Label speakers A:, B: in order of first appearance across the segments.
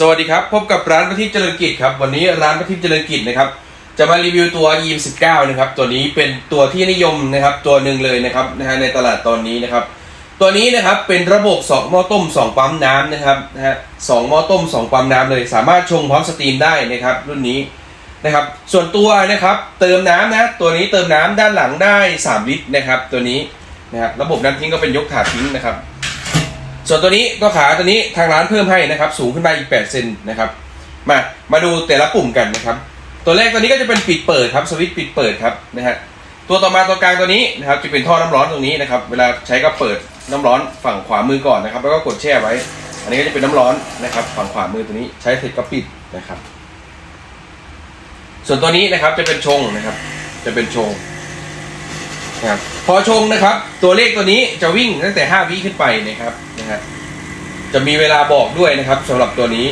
A: สวัสดีครับ พบกับร้านประทีปเจริญกิจครับ วันนี้ร้านประทีปเจริญกิจนะครับ จะมารีวิวตัว e m 19นะครับ ตัวนี้เป็นตัวที่นิยมนะครับ ตัวหนึ่งเลยนะครับนะฮะในตลาดตอนนี้นะครับ ตัวนี้นะครับเป็นระบบ2หม้อต้ม 2 ปั๊มน้ำนะครับนะฮะสองหม้อต้ม 2 ปั๊มน้ำเลย สามารถชงพร้อมสตรีมได้นะครับ รุ่นนี้นะครับ ส่วนตัวนะครับเติมน้ำนะ ตัวนี้เติมน้ำด้านหลังได้ 3 ลิตรนะครับ ตัวนี้นะครับ ระบบน้ำทิ้งก็เป็นยกถาดทิ้งนะครับ ส่วนตัวนี้ก็ขาตัวนี้ทางร้านเพิ่มให้นะครับ สูงขึ้นมาอีก8เซนนะครับ มามาดูแต่ละปุ่มกันนะครับ ตัวแรกตัวนี้ก็จะเป็นปิดเปิดครับสวิตช์ปิดเปิดครับนะฮะตัวต่อมาตัวกลางตัวนี้นะครับ จะเป็นท่อน้ำร้อนตรงนี้นะครับ เวลาใช้ก็เปิดน้ำร้อนฝั่งขวามือก่อนนะครับ แล้วก็กดแช่ไว้ อันนี้ก็จะเป็นน้ำร้อนนะครับ ฝั่งขวามือตัวนี้ใช้เสร็จก็ปิดนะครับ ส่วนตัวนี้นะครับจะเป็นชงนะครับ จะเป็นชงนะครับพอชงนะครับ ตัวเลขตัวนี้จะวิ่งตั้งแต่ 5 วิขึ้นไปนะครับ นะฮะจะมีเวลาบอกด้วยนะครับสำหรับตัวนี้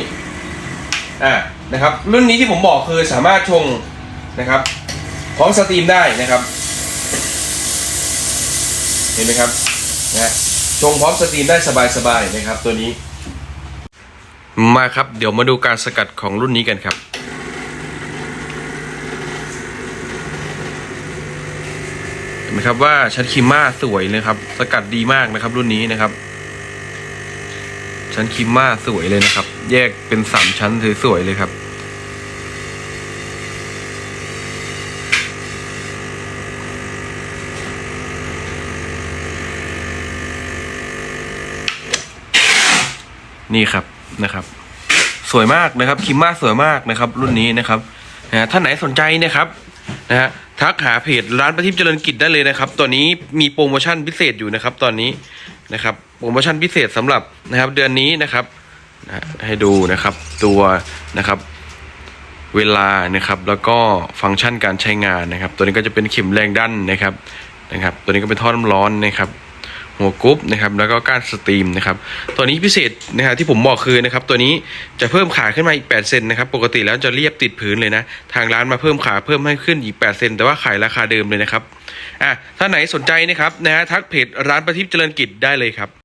A: อ่านะครับ รุ่นนี้ที่ผมบอกคือสามารถชงนะครับพร้อมสตรีมได้นะครับ เห็นไหมครับนะชงพร้อมสตรีมได้สบายๆนะครับตัวนี้ มาครับเดี๋ยวมาดูการสกัดของรุ่นนี้กันครับเห็นไหมครับว่าชั้นคิมมาสวยเลยครับ สกัดดีมากนะครับรุ่นนี้นะครับ ชั้นคิมมาสวยเลยนะครับ แยกเป็นสามชั้นสวยๆเลยครับ นี่ครับนะครับ สวยมากนะครับคิมมาสวยมากนะครับ รุ่นนี้นะครับนะท่านไหนสนใจนะครับนะฮะทักหาเพจร้านประทิปเจริญกิจได้เลยนะครับตัวนี้มีโปรโมชั่นพิเศษอยู่นะครับ ตอนนี้นะครับโปรโมชั่นพิเศษสำหรับนะครับเดือนนี้นะครับนะให้ดูนะครับตัวนะครับเวลานะครับแล้วก็ฟังก์ชันการใช้งานนะครับ ตัวนี้ก็จะเป็นเข็มแรงดันนะครับนะครับ ตัวนี้ก็เป็นท่อน้ำร้อนนะครับ หัวกรุ๊ปนะครับแล้วก็การสตรีมนะครับตัวนี้พิเศษนะฮะที่ผมบอกคือนะครับตัวนี้จะเพิ่มขาขึ้นมาอีก8เซนนะครับปกติแล้วจะเรียบติดพื้นเลยนะทางร้านมาเพิ่มขาเพิ่มให้ขึ้นอีก8เซนแต่ว่าขายราคาเดิมเลยนะครับอะถ้าไหนสนใจนะครับนะฮะทักเพจร้านประทิปเจริญกิจได้เลยครับ